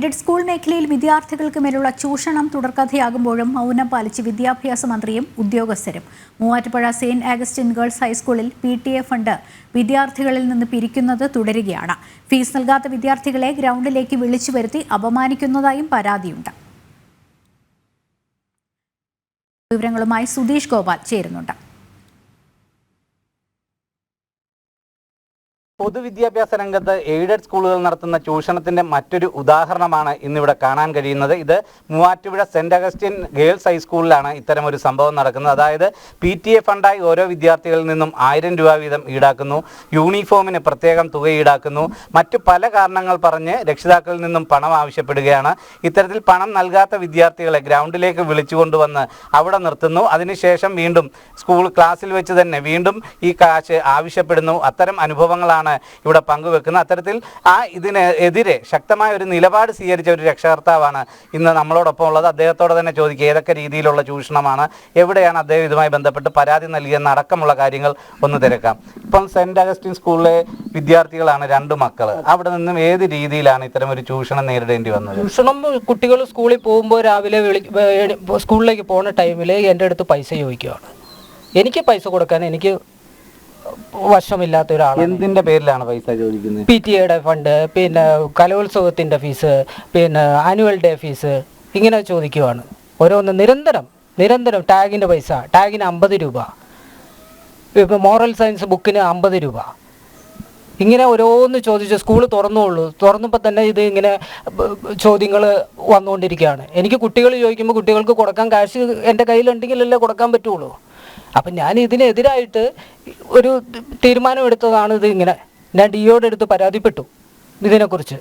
Aided school മേഖലയിൽ വിദ്യാർത്ഥികൾക്ക് മേലുള്ള ചൂഷണം തുടർക്കഥയാകുമ്പോഴും മൗനം പാലിച്ച് വിദ്യാഭ്യാസ മന്ത്രിയും ഉദ്യോഗസ്ഥരും. മൂവാറ്റുപുഴ സെയിന്റ് ആഗസ്റ്റിൻ ഗേൾസ് ഹൈസ്കൂളിൽ പി ടി എ ഫണ്ട് വിദ്യാർത്ഥികളിൽ നിന്ന് പിരിക്കുന്നത് തുടരുകയാണ്. ഫീസ് നൽകാത്ത വിദ്യാർത്ഥികളെ ഗ്രൗണ്ടിലേക്ക് വിളിച്ചു വരുത്തി അപമാനിക്കുന്നതായും പരാതിയുണ്ട്. വിവരങ്ങളുമായി സുധീഷ് ഗോപാൽ ചേരുന്നുണ്ട്. പൊതുവിദ്യാഭ്യാസ രംഗത്ത് എയ്ഡഡ് സ്കൂളുകൾ നടത്തുന്ന ചൂഷണത്തിന്റെ മറ്റൊരു ഉദാഹരണമാണ് ഇന്നിവിടെ കാണാൻ കഴിയുന്നത്. ഇത് മൂവാറ്റുപുഴ സെന്റ് അഗസ്റ്റിൻ ഗേൾസ് ഹൈസ്കൂളിലാണ് ഇത്തരം ഒരു സംഭവം നടക്കുന്നത്. അതായത് പി ടി എ ഫണ്ടായി ഓരോ വിദ്യാർത്ഥികളിൽ നിന്നും ആയിരം രൂപ വീതം ഈടാക്കുന്നു. യൂണിഫോമിന് പ്രത്യേകം തുക ഈടാക്കുന്നു. മറ്റു പല കാരണങ്ങൾ പറഞ്ഞ് രക്ഷിതാക്കളിൽ നിന്നും പണം ആവശ്യപ്പെടുകയാണ്. ഇത്തരത്തിൽ പണം നൽകാത്ത വിദ്യാർത്ഥികളെ ഗ്രൗണ്ടിലേക്ക് വിളിച്ചുകൊണ്ടുവന്ന് അവിടെ നിർത്തുന്നു. അതിനുശേഷം വീണ്ടും സ്കൂൾ ക്ലാസ്സിൽ വെച്ച് തന്നെ വീണ്ടും ഈ കാശ് ആവശ്യപ്പെടുന്നു. അത്തരം അനുഭവങ്ങളാണ് ഇവിടെ പങ്കുവെക്കുന്നത്. അത്തരത്തിൽ ആ ഇതിനെതിരെ ശക്തമായ ഒരു നിലപാട് സ്വീകരിച്ച ഒരു രക്ഷകർത്താവാണ് ഇന്ന് നമ്മളോടൊപ്പം ഉള്ളത്. അദ്ദേഹത്തോട് തന്നെ ചോദിക്കുക ഏതൊക്കെ രീതിയിലുള്ള ചൂഷണമാണ് എവിടെയാണ് അദ്ദേഹം ഇതുമായി ബന്ധപ്പെട്ട് പരാതി നൽകിയെന്ന അടക്കമുള്ള കാര്യങ്ങൾ ഒന്ന് തിരക്കാം. ഇപ്പം സെന്റ് അഗസ്റ്റിൻ സ്കൂളിലെ വിദ്യാർത്ഥികളാണ് രണ്ട് മക്കൾ അവിടെ നിന്നും ഏത് രീതിയിലാണ് ഇത്തരം ഒരു ചൂഷണം നേരിടേണ്ടി വന്നത്? ചൂഷണം കുട്ടികൾ സ്കൂളിൽ പോകുമ്പോൾ രാവിലെ സ്കൂളിലേക്ക് പോകുന്ന ടൈമിൽ എന്റെ അടുത്ത് പൈസ ചോദിക്കുകയാണ് എനിക്ക് പൈസ കൊടുക്കാൻ എനിക്ക് വശമില്ലാത്ത ഒരാളാണ്. എന്തിന്റെ പേരിലാണ് പൈസ ചോദിക്കുന്നത്? പി ടി എയുടെ ഫണ്ട് പിന്നെ കലോത്സവത്തിന്റെ ഫീസ് പിന്നെ ആനുവൽ ഡേ ഫീസ് ഇങ്ങനെ ചോദിക്കുവാണ്. ഓരോന്ന് നിരന്തരം നിരന്തരം ടാഗിന്റെ പൈസ ടാഗിന് അമ്പത് രൂപ. ഇപ്പൊ മോറൽ സയൻസ് ബുക്കിന് അമ്പത് രൂപ. ഇങ്ങനെ ഓരോന്ന് ചോദിച്ച് സ്കൂൾ തുറന്നുള്ളൂ തുറന്നപ്പോൾ തന്നെ ഇത് ഇങ്ങനെ ചോദ്യങ്ങൾ വന്നുകൊണ്ടിരിക്കുകയാണ്. എനിക്ക് കുട്ടികൾ ചോദിക്കുമ്പോൾ കുട്ടികൾക്ക് കൊടുക്കാൻ കാശ് എന്റെ കയ്യിലുണ്ടെങ്കിലല്ലേ കൊടുക്കാൻ പറ്റുള്ളൂ. അപ്പം ഞാൻ ഇതിനെതിരായിട്ട് ഒരു തീരുമാനം എടുത്തതാണ് ഇത് ഇങ്ങനെ. ഞാൻ ഡിഒയുടെ അടുത്ത് പരാതിപ്പെട്ടു ഇതിനെക്കുറിച്ച്.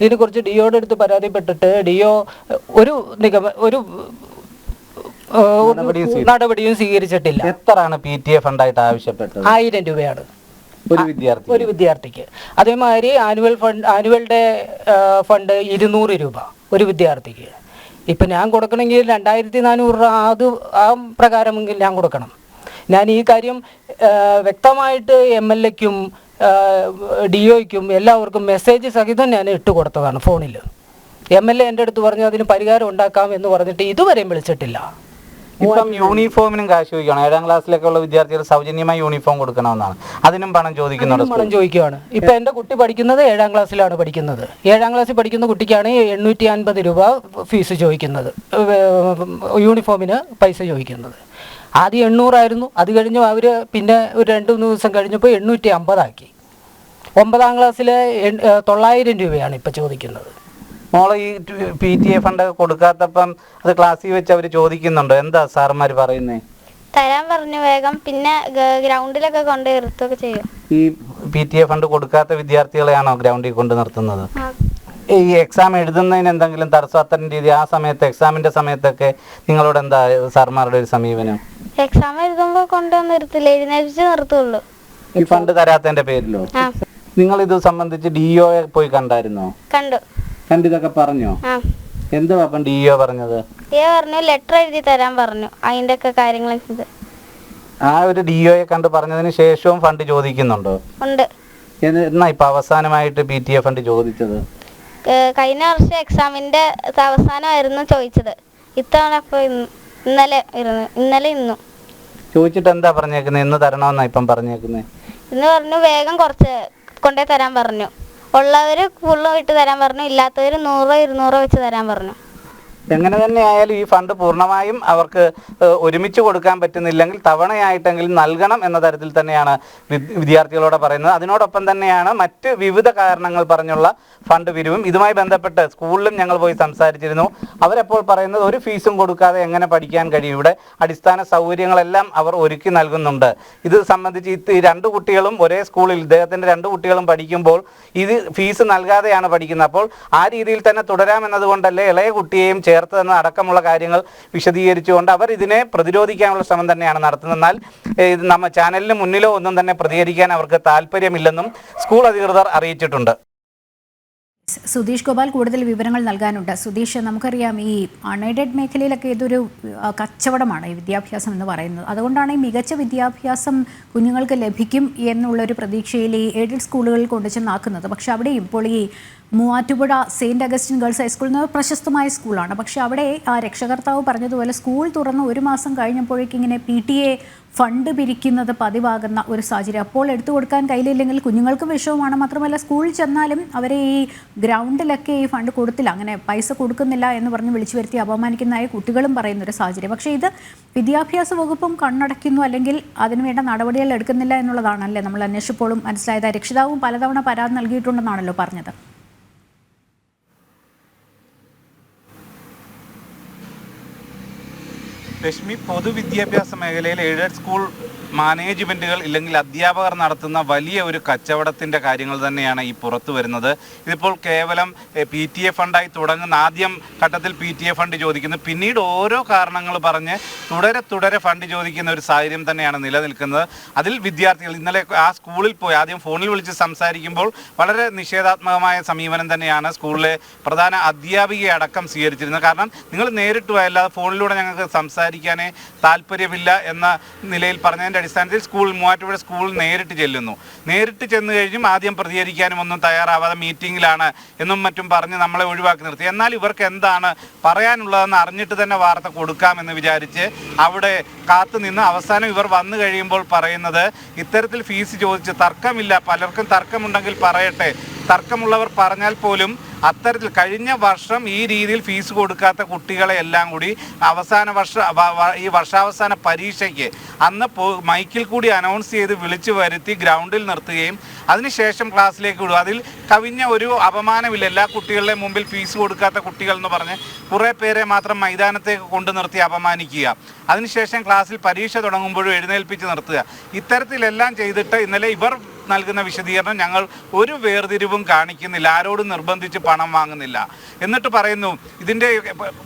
ഇതിനെക്കുറിച്ച് ഡിഒയുടെ അടുത്ത് പരാതിപ്പെട്ടിട്ട് ഡിഒ ഒരു നിഗമ ഒരു. നടപടിയും സ്വീകരിച്ചിട്ടില്ല. എത്രയാണ് പി ടി എ ഫണ്ടായിട്ട് ആവശ്യപ്പെട്ടത്? ആയിരം രൂപയാണ്. ഒരു വിദ്യാർത്ഥി ഒരു വിദ്യാർത്ഥിക്ക്. അതേമാതിരി annual fund annual day fund ഇരുന്നൂറ് രൂപ ഒരു വിദ്യാർത്ഥിക്ക്. ഇപ്പം ഞാൻ കൊടുക്കണമെങ്കിൽ രണ്ടായിരത്തി നാനൂറ് രൂപ അത് ആ പ്രകാരമെങ്കിൽ ഞാൻ കൊടുക്കണം. ഞാൻ ഈ കാര്യം വ്യക്തമായിട്ട് എം എൽ എക്കും ഡി ഒയ്ക്കും എല്ലാവർക്കും മെസ്സേജ് സഹിതം ഞാൻ ഇട്ട് കൊടുത്തതാണ് ഫോണിൽ എം എൽ എ എന്റെ അടുത്ത് പറഞ്ഞു അതിന് പരിഹാരം ഉണ്ടാക്കാം എന്ന് പറഞ്ഞിട്ട് ഇതുവരെയും വിളിച്ചിട്ടില്ല. ഇപ്പം യൂണിഫോമിനും കാശ് ചോദിക്കണം ഏഴാം ക്ലാസ്സിലേക്കുള്ള വിദ്യാർത്ഥികൾ സൗജന്യമായി യൂണിഫോം കൊടുക്കണമെന്നാണ്. അതിനും പണം ചോദിക്കുന്നുണ്ട് പണം ചോദിക്കുകയാണ്. ഇപ്പൊ എന്റെ കുട്ടി പഠിക്കുന്നത് ഏഴാം ക്ലാസ്സിലാണ് പഠിക്കുന്നത്. ഏഴാം ക്ലാസ്സിൽ പഠിക്കുന്ന കുട്ടിക്കാണ് എണ്ണൂറ്റി അൻപത് രൂപ ഫീസ് ചോദിക്കുന്നത്. യൂണിഫോമിന് പൈസ ചോദിക്കുന്നത്. ആദ്യം എണ്ണൂറായിരുന്നു. അത് കഴിഞ്ഞ് അവർ പിന്നെ ഒരു രണ്ട് മൂന്ന് ദിവസം കഴിഞ്ഞപ്പോൾ എണ്ണൂറ്റി അമ്പതാക്കി ഒമ്പതാം ക്ലാസ്സിലെ തൊള്ളായിരം രൂപയാണ് ഇപ്പം ചോദിക്കുന്നത്. മോളെ ഈ പി ടി എ ഫണ്ട് കൊടുക്കാത്തപ്പം അത് ക്ലാസ്സിൽ വെച്ച് അവർ ചോദിക്കുന്നുണ്ടോ? എന്താ സാർമാർ പറയുന്നേ? തരാൻ പറഞ്ഞു വേഗം. പിന്നെ ഗ്രൗണ്ടിലൊക്കെ കൊണ്ട് നിർത്തുകയൊക്കെ ചെയ്യും. ഈ പി ടി എ ഫണ്ട് കൊടുക്കാത്ത വിദ്യാർത്ഥികളെയാണോ ഗ്രൗണ്ടിൽ കൊണ്ട് നിർത്തുന്നത്? ഈ എക്സാം എഴുതുന്നതിന് എന്തെങ്കിലും തടസ്സം അത്തരം രീതി ആ സമയത്ത് എക്സാമിന്റെ സമയത്തൊക്കെ നിങ്ങളോട് എന്താ സാർമാരുടെ ഒരു സമീപനം? എക്സാം എഴുതുമ്പോ കൊണ്ടുവന്ന് നിർത്തില്ല എഴുന്നേപ്പിച്ച് നിർത്തുള്ളൂ. ഈ ഫണ്ട് തരാത്തതിന്റെ പേരിലോ? ആ. നിങ്ങൾ ഇത് സംബന്ധിച്ച് ഡിഒയെ പോയി കണ്ടായിരുന്നോ? കണ്ടു. കണ്ടിതൊക്കെ പറഞ്ഞോ? ആ. എന്തുവാ അപ്പം ഡിഒ പറഞ്ഞത്? ഏ പറഞ്ഞു ലെറ്റർ എഴുതി തരാൻ പറഞ്ഞു അതിന്റെ ഒക്കെ കാര്യങ്ങൾ ഇത് ആ ഒരു ഡിഒയെ കണ്ട് പറഞ്ഞതിന് ശേഷവും ഫണ്ട് ചോദിക്കുന്നുണ്ടോ? ഉണ്ട്. എന്ന് എന്നാ ഇപ്പൊ അവസാനമായിട്ട് പി ടി എ ഫണ്ട് ചോദിച്ചത്? ഏ, കഴിഞ്ഞ വർഷം എക്സാമിന്റെ അവസാനമായിരുന്നു ചോദിച്ചത്. ഇത്തവണ അപ്പോൾ ഇന്നലെ ഇരുന്ന് ഇന്നലെ ഇന്നു. ചോദിച്ചിട്ട് എന്താ പറഞ്ഞേക്കുന്നത് ഇന്ന് തരണമെന്നാ ഇപ്പം പറഞ്ഞേക്കുന്നത് ഇന്ന് പറഞ്ഞു വേഗം കുറച്ച് കൊണ്ടേ തരാൻ പറഞ്ഞു. ഉള്ളവര് ഫുള്ള് ഇട്ട് തരാൻ പറഞ്ഞു. ഇല്ലാത്തവര് നൂറോ ഇരുന്നൂറോ വെച്ച് തരാൻ പറഞ്ഞു. എങ്ങനെ തന്നെ ആയാലും ഈ ഫണ്ട് പൂർണമായും അവർക്ക് ഒരുമിച്ച് കൊടുക്കാൻ പറ്റുന്നില്ലെങ്കിൽ തവണയായിട്ടെങ്കിലും നൽകണം എന്ന തരത്തിൽ തന്നെയാണ് വിദ്യാർത്ഥികളോട് പറയുന്നത്. അതിനോടൊപ്പം തന്നെയാണ് മറ്റ് വിവിധ കാരണങ്ങൾ പറഞ്ഞുള്ള ഫണ്ട് പിരിവും. ഇതുമായി ബന്ധപ്പെട്ട് സ്കൂളിലും ഞങ്ങൾ പോയി സംസാരിച്ചിരുന്നു. അവരെപ്പോൾ പറയുന്നത് ഒരു ഫീസും കൊടുക്കാതെ എങ്ങനെ പഠിക്കാൻ കഴിയും? ഇവിടെ അടിസ്ഥാന സൗകര്യങ്ങളെല്ലാം അവർ ഒരുക്കി നൽകുന്നുണ്ട്. ഇത് സംബന്ധിച്ച് ഈ രണ്ട് കുട്ടികളും ഒരേ സ്കൂളിൽ ഇദ്ദേഹത്തിന്റെ രണ്ട് കുട്ടികളും പഠിക്കുമ്പോൾ ഇത് ഫീസ് നൽകാതെയാണ് പഠിക്കുന്നത്. അപ്പോൾ ആ രീതിയിൽ തന്നെ തുടരാമെന്നതുകൊണ്ടല്ലേ ഇളയ കുട്ടിയെയും ചേർത്തതെന്ന അടക്കമുള്ള കാര്യങ്ങൾ വിശദീകരിച്ചുകൊണ്ട് അവർ ഇതിനെ പ്രതിരോധിക്കാനുള്ള ശ്രമം തന്നെയാണ് നടത്തുന്നത്. എന്നാൽ ഇത് നമ്മ ചാനലിന് മുന്നിലോ ഒന്നും തന്നെ പ്രതികരിക്കാൻ അവർക്ക് താല്പര്യമില്ലെന്നും സ്കൂൾ അധികൃതർ അറിയിച്ചിട്ടുണ്ട്. സുധീഷ് ഗോപാൽ കൂടുതൽ വിവരങ്ങൾ നൽകാനുണ്ട്. സുധീഷ് നമുക്കറിയാം ഈ അൺഎയ്ഡഡ് മേഖലയിലൊക്കെ ഇതൊരു കച്ചവടമാണ് ഈ വിദ്യാഭ്യാസം എന്ന് പറയുന്നത്. അതുകൊണ്ടാണ് ഈ മികച്ച വിദ്യാഭ്യാസം കുഞ്ഞുങ്ങൾക്ക് ലഭിക്കും എന്നുള്ളൊരു പ്രതീക്ഷയിൽ ഈ എയ്ഡഡ് സ്കൂളുകളിൽ കൊണ്ടു ചെന്നാക്കുന്നത്. പക്ഷെ അവിടെയും ഇപ്പോൾ ഈ Muvattupuzha Saint Augustine girls high school എന്ന പ്രശസ്തമായ സ്കൂളാണ്. പക്ഷേ അവിടെ ആ രക്ഷകർത്താവ് പറഞ്ഞതുപോലെ സ്കൂൾ തുറന്ന് ഒരു മാസം കഴിഞ്ഞപ്പോഴേക്കും ഇങ്ങനെ പി ടി എ ഫണ്ട് പിരിക്കുന്നത് പതിവാകുന്ന ഒരു സാഹചര്യം. അപ്പോൾ എടുത്തു കൊടുക്കാൻ കയ്യിലില്ലെങ്കിൽ കുഞ്ഞുങ്ങൾക്കും വിഷമമാണ്. മാത്രമല്ല സ്കൂളിൽ ചെന്നാലും അവരെ ഈ ഗ്രൗണ്ടിലൊക്കെ ഈ ഫണ്ട് കൊടുത്തില്ല. അങ്ങനെ പൈസ കൊടുക്കുന്നില്ല എന്ന് പറഞ്ഞ് വിളിച്ചു വരുത്തി അപമാനിക്കുന്നതായി കുട്ടികളും പറയുന്ന ഒരു സാഹചര്യം. പക്ഷേ ഇത് വിദ്യാഭ്യാസ വകുപ്പും കണ്ണടയ്ക്കുന്നു. അല്ലെങ്കിൽ അതിനുവേണ്ട നടപടികൾ എടുക്കുന്നില്ല എന്നുള്ളതാണല്ലേ നമ്മൾ അന്വേഷിച്ചപ്പോഴും മനസ്സിലായത്. രക്ഷിതാവും പലതവണ പരാതി നൽകിയിട്ടുണ്ടെന്നാണല്ലോ പറഞ്ഞത്. ലക്ഷ്മി പൊതുവിദ്യാഭ്യാസ മേഖലയിൽ എയ്ഡഡ് സ്കൂൾ മാനേജ്മെന്റുകൾ ഇല്ലെങ്കിൽ അധ്യാപകർ നടത്തുന്ന വലിയ ഒരു കച്ചവടത്തിന്റെ കാര്യങ്ങൾ തന്നെയാണ് ഈ പുറത്തു വരുന്നത്. ഇതിപ്പോൾ കേവലം പി ടി എ ഫണ്ടായി തുടങ്ങുന്ന ആദ്യം ഘട്ടത്തിൽ പി ടി എ ഫണ്ട് ചോദിക്കുന്നു. പിന്നീട് ഓരോ കാരണങ്ങൾ പറഞ്ഞ് തുടരെ തുടരെ ഫണ്ട് ചോദിക്കുന്ന ഒരു സാഹചര്യം തന്നെയാണ് നിലനിൽക്കുന്നത്. അതിൽ വിദ്യാർത്ഥികൾ ഇന്നലെ ആ സ്കൂളിൽ പോയി ആദ്യം ഫോണിൽ വിളിച്ച് സംസാരിക്കുമ്പോൾ വളരെ നിഷേധാത്മകമായ സമീപനം തന്നെയാണ് സ്കൂളിലെ പ്രധാന അധ്യാപികയടക്കം സ്വീകരിച്ചിരുന്നത്. കാരണം നിങ്ങൾ നേരിട്ട് പോയല്ലാതെ ഫോണിലൂടെ ഞങ്ങൾക്ക് സംസാരിക്കാനേ താല്പര്യമില്ല എന്ന നിലയിൽ പറഞ്ഞതിന്റെ അടിസ്ഥാനത്തിൽ സ്കൂൾ മൂവാറ്റുപുഴ സ്കൂൾ നേരിട്ട് ചെല്ലുന്നു. നേരിട്ട് ചെന്ന് കഴിഞ്ഞും ആദ്യം പ്രതികരിക്കാനും ഒന്നും തയ്യാറാവാതെ മീറ്റിങ്ങിലാണ് എന്നും മറ്റും പറഞ്ഞ് നമ്മളെ ഒഴിവാക്കി നിർത്തി. എന്നാൽ ഇവർക്ക് എന്താണ് പറയാനുള്ളതെന്ന് അറിഞ്ഞിട്ട് തന്നെ വാർത്ത കൊടുക്കാമെന്ന് വിചാരിച്ച് അവിടെ കാത്തു നിന്ന് അവസാനം ഇവർ വന്നു കഴിയുമ്പോൾ പറയുന്നത് ഇത്തരത്തിൽ ഫീസ് ചോദിച്ച് തർക്കമില്ല പലർക്കും തർക്കമുണ്ടെങ്കിൽ പറയട്ടെ. തർക്കമുള്ളവർ പറഞ്ഞാൽ പോലും അത്തരത്തിൽ കഴിഞ്ഞ വർഷം ഈ രീതിയിൽ ഫീസ് കൊടുക്കാത്ത കുട്ടികളെ എല്ലാം കൂടി അവസാന വർഷ ഈ വർഷാവസാന പരീക്ഷയ്ക്ക് അന്ന് മൈക്കിൽ കൂടി അനൗൺസ് ചെയ്ത് വിളിച്ചു വരുത്തി ഗ്രൗണ്ടിൽ നിർത്തുകയും അതിനുശേഷം ക്ലാസ്സിലേക്ക് വിടുക. അതിൽ കവിഞ്ഞ ഒരു അപമാനമില്ല. എല്ലാ കുട്ടികളുടെ മുമ്പിൽ ഫീസ് കൊടുക്കാത്ത കുട്ടികൾ എന്ന് പറഞ്ഞ് കുറേ പേരെ മാത്രം മൈതാനത്തേക്ക് കൊണ്ടു നിർത്തി അപമാനിക്കുക. അതിനുശേഷം ക്ലാസ്സിൽ പരീക്ഷ തുടങ്ങുമ്പോഴും എഴുന്നേൽപ്പിച്ച് നിർത്തുക. ഇത്തരത്തിലെല്ലാം ചെയ്തിട്ട് ഇന്നലെ ഇവർ നൽകുന്ന വിശദീകരണം ഞങ്ങൾ ഒരു വേർതിരിവും കാണിക്കുന്നില്ല. ആരോടും നിർബന്ധിച്ച് പണം വാങ്ങുന്നില്ല. എന്നിട്ട് പറയുന്നു ഇതിന്റെ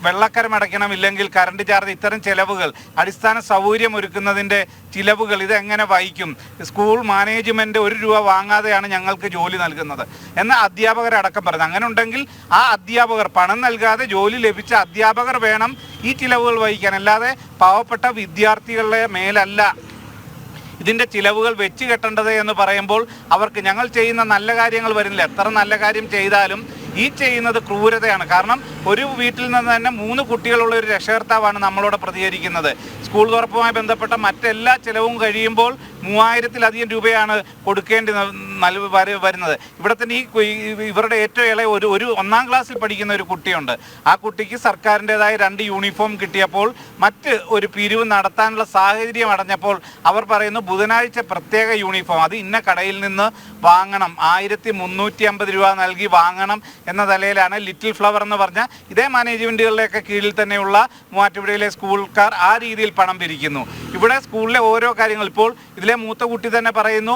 വെള്ളക്കരം അടയ്ക്കണം ഇല്ലെങ്കിൽ കറണ്ട് ചാർജ് ഇത്തരം ചിലവുകൾ അടിസ്ഥാന സൗകര്യം ഒരുക്കുന്നതിന്റെ ചിലവുകൾ ഇതെങ്ങനെ വഹിക്കും? സ്കൂൾ മാനേജ്മെന്റ് ഒരു രൂപ വാങ്ങാതെയാണ് ഞങ്ങൾക്ക് ജോലി നൽകുന്നത്. എന്ന അധ്യാപകരടക്കം പറഞ്ഞു അങ്ങനെ ഉണ്ടെങ്കിൽ ആ അധ്യാപകർ പണം നൽകാതെ ജോലി ലഭിച്ച അധ്യാപകർ വേണം ഈ ചിലവുകൾ വഹിക്കാൻ. അല്ലാതെ പാവപ്പെട്ട വിദ്യാർത്ഥികളുടെ മേലല്ല ഇതിന്റെ ചിലവുകൾ വെച്ച് കെട്ടേണ്ടത് എന്ന് പറയുമ്പോൾ അവർക്ക് ഞങ്ങൾ ചെയ്യുന്ന നല്ല കാര്യങ്ങൾ വരുന്നില്ല. എത്ര നല്ല കാര്യം ചെയ്താലും ഈ ചെയ്യുന്നത് ക്രൂരതയാണ്. കാരണം ഒരു വീട്ടിൽ നിന്ന് തന്നെ മൂന്ന് കുട്ടികളുള്ള ഒരു രക്ഷകർത്താവാണ് നമ്മളോട് പ്രതികരിക്കുന്നത്. സ്കൂൾ തുറപ്പുമായി ബന്ധപ്പെട്ട മറ്റെല്ലാ ചിലവും കഴിയുമ്പോൾ മൂവായിരത്തിലധികം രൂപയാണ് കൊടുക്കേണ്ടി ന- നൽ വര- വരുന്നത്. ഇവിടെ തന്നെ ഈ ഇവരുടെ ഏറ്റവും ഇളയ ഒരു ഒരു ഒന്നാം ക്ലാസ്സിൽ പഠിക്കുന്ന ഒരു കുട്ടിയുണ്ട്. ആ കുട്ടിക്ക് സർക്കാരിന്റെതായ രണ്ട് യൂണിഫോം കിട്ടിയപ്പോൾ മറ്റ് ഒരു പിരിവ് നടത്താനുള്ള സാഹചര്യം അടഞ്ഞപ്പോൾ അവർ പറയുന്നു ബുധനാഴ്ച പ്രത്യേക യൂണിഫോം അത് ഇന്ന കടയിൽ നിന്ന് വാങ്ങണം. ആയിരത്തി മുന്നൂറ്റി അമ്പത് രൂപ നൽകി വാങ്ങണം എന്ന നിലയിലാണ് ലിറ്റിൽ ഫ്ലവർ എന്ന് പറഞ്ഞ ഇതേ മാനേജ്മെന്റുകളുടെയൊക്കെ കീഴിൽ തന്നെയുള്ള മൂവാറ്റുപുഴയിലെ സ്കൂൾക്കാർ ആ രീതിയിൽ പണം പിരിക്കുന്നു. ഇവിടെ സ്കൂളിലെ ഓരോ കാര്യങ്ങൾ ഇപ്പോൾ ഇതിലെ മൂത്ത കുട്ടി തന്നെ പറയുന്നു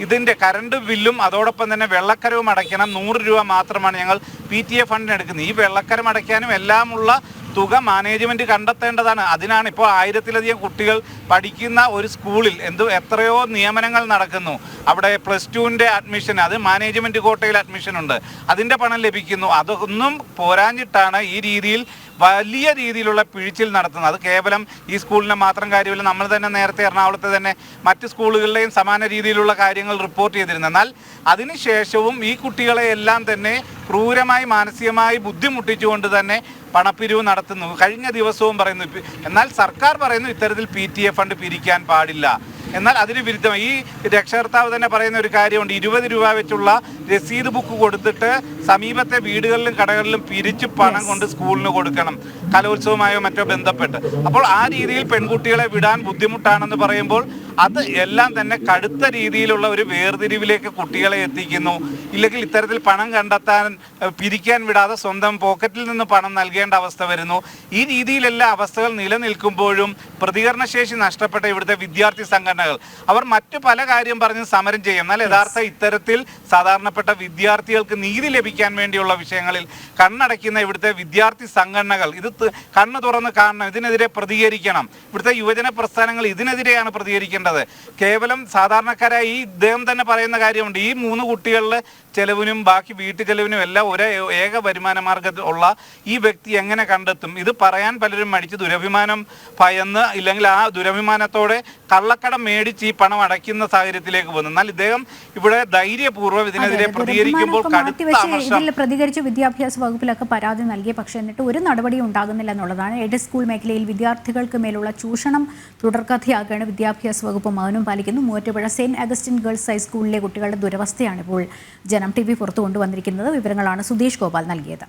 ഇതിന്റെ കറണ്ട് ബില്ലും അതോടൊപ്പം തന്നെ വെള്ളക്കരവും അടയ്ക്കണം. നൂറ് രൂപ മാത്രമാണ് ഞങ്ങൾ പി ടി എ ഫണ്ടിന് എടുക്കുന്നത്. ഈ വെള്ളക്കരം അടയ്ക്കാനും എല്ലാമുള്ള തുക മാനേജ്മെന്റ് കണ്ടെത്തേണ്ടതാണ്. അതിനാണ് ഇപ്പോൾ ആയിരത്തിലധികം കുട്ടികൾ പഠിക്കുന്ന ഒരു സ്കൂളിൽ എന്ത് എത്രയോ നിയമനങ്ങൾ നടക്കുന്നു. അവിടെ പ്ലസ് ടുവിന്റെ അഡ്മിഷൻ അത് മാനേജ്മെന്റ് കോട്ടയിൽ അഡ്മിഷൻ ഉണ്ട്. അതിന്റെ പണം ലഭിക്കുന്നു. അതൊന്നും പോരാഞ്ഞിട്ടാണ് ഈ രീതിയിൽ വലിയ രീതിയിലുള്ള പിഴിച്ചിൽ നടത്തുന്നത്. അത് കേവലം ഈ സ്കൂളിനെ മാത്രം കാര്യമില്ല നമ്മൾ തന്നെ നേരത്തെ എറണാകുളത്തെ തന്നെ മറ്റ് സ്കൂളുകളിലെയും സമാന രീതിയിലുള്ള കാര്യങ്ങൾ റിപ്പോർട്ട് ചെയ്തിരുന്നു എന്നാൽ അതിനുശേഷവും ഈ കുട്ടികളെ എല്ലാം തന്നെ ക്രൂരമായി മാനസികമായി ബുദ്ധിമുട്ടിച്ചുകൊണ്ട് തന്നെ പണപ്പിരിവ് നടത്തുന്നു. കഴിഞ്ഞ ദിവസവും പറയുന്നു എന്നാൽ സർക്കാർ പറയുന്നു ഇത്തരത്തിൽ പി ഫണ്ട് പിരിക്കാൻ പാടില്ല. എന്നാൽ അതിന് വിരുദ്ധം. ഈ രക്ഷകർത്താവ് തന്നെ പറയുന്ന ഒരു കാര്യമുണ്ട്. ഇരുപത് രൂപ വെച്ചുള്ള രസീത് ബുക്ക് കൊടുത്തിട്ട് സമീപത്തെ വീടുകളിലും കടകളിലും പിരിച്ച് പണം കൊണ്ട് സ്കൂളിന് കൊടുക്കണം. കലോത്സവമായോ മറ്റോ ബന്ധപ്പെട്ട്. അപ്പോൾ ആ രീതിയിൽ പെൺകുട്ടികളെ വിടാൻ ബുദ്ധിമുട്ടാണെന്ന് പറയുമ്പോൾ അത് എല്ലാം തന്നെ കടുത്ത രീതിയിലുള്ള ഒരു വേർതിരിവിലേക്ക് കുട്ടികളെ എത്തിക്കുന്നു. ഇല്ലെങ്കിൽ ഇത്തരത്തിൽ പണം കണ്ടെത്താൻ പിരിക്കാൻ വിടാതെ സ്വന്തം പോക്കറ്റിൽ നിന്ന് പണം നൽകേണ്ട അവസ്ഥ വരുന്നു. ഈ രീതിയിലെല്ലാം അവസ്ഥകൾ നിലനിൽക്കുമ്പോഴും പ്രതികരണശേഷി നഷ്ടപ്പെട്ട ഇവിടുത്തെ വിദ്യാർത്ഥി സംഘടനകൾ. അവർ മറ്റു പല കാര്യം പറഞ്ഞ് സമരം ചെയ്യും. എന്നാൽ യഥാർത്ഥ ഇത്തരത്തിൽ സാധാരണപ്പെട്ട വിദ്യാർത്ഥികൾക്ക് നീതി ലഭിക്കാൻ വേണ്ടിയുള്ള വിഷയങ്ങളിൽ കണ്ണടയ്ക്കുന്ന ഇവിടുത്തെ വിദ്യാർത്ഥി സംഘടനകൾ. ഇത് കണ്ണു തുറന്ന് കാണണം. ഇതിനെതിരെ പ്രതികരിക്കണം. ഇവിടുത്തെ യുവജന പ്രസ്ഥാനങ്ങൾ ഇതിനെതിരെയാണ് പ്രതികരിക്കേണ്ടത്. ആലോചിക്കേണ്ടത് കേവലം സാധാരണക്കാരായ ഈ ഇദ്ദേഹം തന്നെ പറയുന്ന കാര്യമുണ്ട്. ഈ മൂന്ന് കുട്ടികളുടെ ചെലവിനും ബാക്കി വീട്ടു ചെലവിനും എല്ലാം ഒരേ ഏക വരുമാന മാർഗത്തിൽ ഉള്ള ഈ വ്യക്തി എങ്ങനെ കണ്ടെത്തും? ഇത് പറയാൻ പലരും മടിച്ച് ദുരഭിമാനം ഭയന്ന് ഇല്ലെങ്കിൽ ആ ദുരഭിമാനത്തോടെ കള്ളക്കടം മേടിച്ച് ഈ പണം അടയ്ക്കുന്ന സാഹചര്യത്തിലേക്ക് പോകുന്നു എന്നാൽ ഇദ്ദേഹം ഇവിടെ ധൈര്യപൂർവം ഇതിനെതിരെ പ്രതികരിക്കുമ്പോൾ കടുത്ത പ്രതികരിച്ച് വിദ്യാഭ്യാസ വകുപ്പിലൊക്കെ പരാതി നൽകി. പക്ഷേ എന്നിട്ട് ഒരു നടപടിയും ഉണ്ടാകുന്നില്ല എന്നുള്ളതാണ്. എയ്ഡഡ് സ്കൂൾ മേഖലയിൽ വിദ്യാർത്ഥികൾക്ക് മേലുള്ള ചൂഷണം തുടർക്കഥയാകാണ് വിദ്യാഭ്യാസ വകുപ്പ് മൗനം പാലിക്കുന്നു. മൂവാറ്റുപുഴ സെയിന്റ് അഗസ്റ്റിൻ ഗേൾസ് ഹൈസ്കൂളിലെ കുട്ടികളുടെ ദുരവസ്ഥയാണ് ഇപ്പോൾ ജനം ടി വി പുറത്തു കൊണ്ടുവന്നിരിക്കുന്നത് വിവരങ്ങളാണ് സുധീഷ് ഗോപാൽ നൽകിയത്